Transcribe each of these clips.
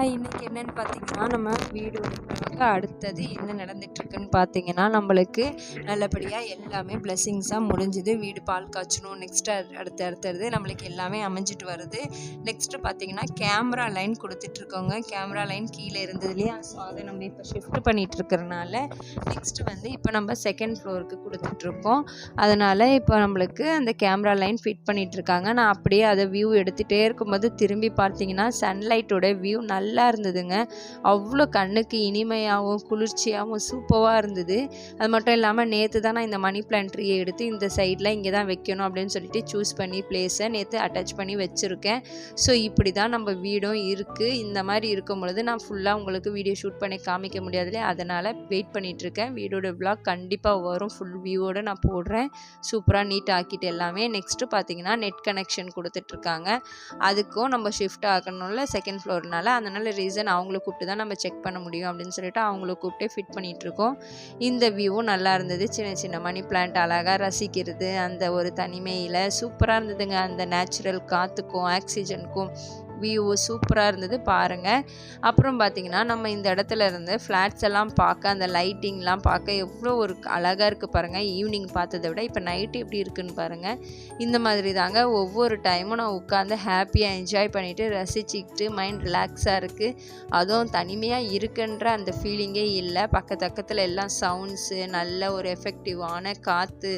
Hi இன்றைக்கி என்னென்னு பார்த்தீங்கன்னா நம்ம வீடு அடுத்தது என்ன நடந்துட்டுருக்குன்னு பார்த்தீங்கன்னா நம்மளுக்கு நல்லபடியாக எல்லாமே பிளெஸ்ஸிங்ஸாக முடிஞ்சுது. வீடு பால் காய்ச்சணும் நெக்ஸ்ட்டு அடுத்து அடுத்தது நம்மளுக்கு எல்லாமே அமைஞ்சிட்டு வருது. நெக்ஸ்ட்டு பார்த்தீங்கன்னா கேமரா லைன் கொடுத்துட்ருக்கோங்க கேமரா லைன் கீழே இருந்தது இல்லையா? ஸோ அதை நம்ம இப்போ ஷிஃப்ட் பண்ணிகிட்டு இருக்கிறனால நெக்ஸ்ட்டு வந்து இப்போ நம்ம செகண்ட் ஃப்ளோருக்கு கொடுத்துட்ருக்கோம் அதனால் இப்போ நம்மளுக்கு அந்த கேமரா லைன் ஃபிட் பண்ணிகிட்ருக்காங்க நான் அப்படியே அதை வியூ எடுத்துகிட்டே இருக்கும்போது திரும்பி பார்த்தீங்கன்னா சன்லைட்டோட வியூ நல்ல நல்லா இருந்ததுங்க. அவ்வளோ கண்ணுக்கு இனிமையாகவும் குளிர்ச்சியாகவும் சூப்பராக இருந்தது. அது மட்டும் இல்லாமல் நேற்று தான் நான் இந்த மணி பிளான்ட் ட்ரீயை எடுத்து இந்த சைடில் இங்கே தான் வைக்கணும் அப்படின்னு சொல்லிட்டு சூஸ் பண்ணி பிளேஸை நேற்று அட்டாச் பண்ணி வச்சுருக்கேன். ஸோ இப்படி தான் நம்ம வீடும் இருக்குது இந்த மாதிரி இருக்கும் பொழுது நான் ஃபுல்லாக உங்களுக்கு வீடியோ ஷூட் பண்ணி காமிக்க முடியாதுலே அதனால் வெயிட் பண்ணிகிட்ருக்கேன் வீடோட விளாக் கண்டிப்பாக வரும். ஃபுல் வியூவோடு நான் போடுறேன். சூப்பராக நீட் ஆக்கிட்டு எல்லாமே. நெக்ஸ்ட்டு பார்த்தீங்கன்னா நெட் கனெக்ஷன் கொடுத்துட்ருக்காங்க அதுக்கும் நம்ம ஷிஃப்ட் ஆகணும்ல செகண்ட் ஃப்ளோர்னால அதனால் ரீசன் அவங்கள கூப்பிட்டு தான் நம்ம செக் பண்ண முடியும் அப்படின்னு சொல்லிட்டு அவங்கள கூப்பிட்டே ஃபிட் பண்ணிகிட்ருக்கோம் இந்த வியூவும் நல்லா இருந்தது. சின்ன சின்ன மணி பிளான்ட் அழகாக ரசிக்கிறது அந்த ஒரு தனிமையில் சூப்பராக இருந்ததுங்க. அந்த நேச்சுரல் காற்றுக்கும் ஆக்சிஜனுக்கும் வியூ சூப்பராக இருந்தது பாருங்கள் அப்புறம் பார்த்திங்கன்னா நம்ம இந்த இடத்துல இருந்து ஃப்ளாட்ஸ் எல்லாம் பார்க்க அந்த லைட்டிங்லாம் பார்க்க எவ்வளோ ஒரு அழகாக இருக்குது பாருங்கள் ஈவினிங் பார்த்ததை விட இப்போ நைட்டு எப்படி இருக்குன்னு பாருங்கள் இந்த மாதிரி தாங்க ஒவ்வொரு டைமும் நான் உட்காந்து ஹாப்பியாக என்ஜாய் பண்ணிவிட்டு ரசிச்சுக்கிட்டு மைண்ட் ரிலாக்ஸாக இருக்குது அதுவும் தனிமையாக இருக்குன்ற அந்த ஃபீலிங்கே இல்லை. பக்கத்து பக்கத்தில் எல்லாம் சவுண்ட்ஸு நல்ல ஒரு எஃபெக்டிவான காற்று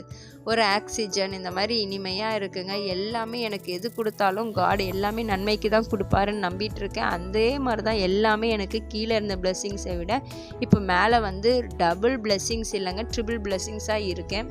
ஒரு ஆக்சிஜன் இந்த மாதிரி இனிமையாக இருக்குங்க. எல்லாமே எனக்கு எது கொடுத்தாலும் காடு எல்லாமே நன்மைக்கு தான் கொடுப்பாருன்னு நம்பிட்டு இருக்கேன் அதே மாதிரி தான் எல்லாமே எனக்கு கீழே இருந்த பிளெஸ்ஸிங்ஸை விட இப்போ மேலே வந்து டபுள் பிளெஸ்ஸிங்ஸ் இல்லைங்க ட்ரிபிள் பிளெஸ்ஸிங்ஸாக இருக்கேன்.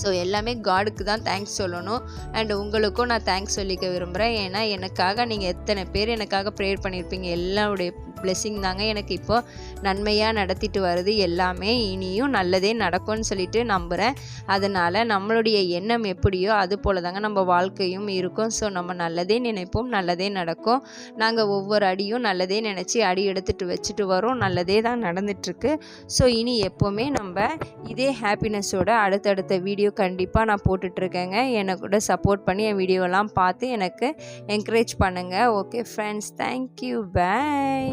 ஸோ எல்லாமே காடுக்கு தான் தேங்க்ஸ் சொல்லணும். அண்ட் உங்களுக்கும் நான் தேங்க்ஸ் சொல்லிக்க விரும்புகிறேன் ஏன்னா எனக்காக நீங்கள் எத்தனை பேர் எனக்காக ப்ரேயர் பண்ணியிருப்பீங்க எல்லாருடைய பிளெஸ்ஸிங் தாங்க. எனக்கு இப்போது நன்மையாக நடத்திட்டு வருது எல்லாமே இனியும் நல்லதே நடக்கும்னு சொல்லிட்டு நம்புகிறேன் அதனால் நம்மளுடைய எண்ணம் எப்படியோ அது போல் தாங்க நம்ம வாழ்க்கையும் இருக்கும். ஸோ நம்ம நல்லதே நினைப்போம் நல்லதே நடக்கும். நாங்கள் ஒவ்வொரு அடியும் நல்லதே நினச்சி அடி எடுத்துகிட்டு வச்சுட்டு வரோம். நல்லதே தான் நடந்துட்டுருக்கு. ஸோ இனி எப்போவுமே நம்ம இதே ஹாப்பினஸோட அடுத்தடுத்த வீடியோ கண்டிப்பாக நான் போட்டுட்ருக்கேங்க என்னை கூட சப்போர்ட் பண்ணி என் வீடியோலாம் பார்த்து எனக்கு என்கரேஜ் பண்ணுங்கள் ஓகே ஃப்ரெண்ட்ஸ் தேங்க்யூ பாய்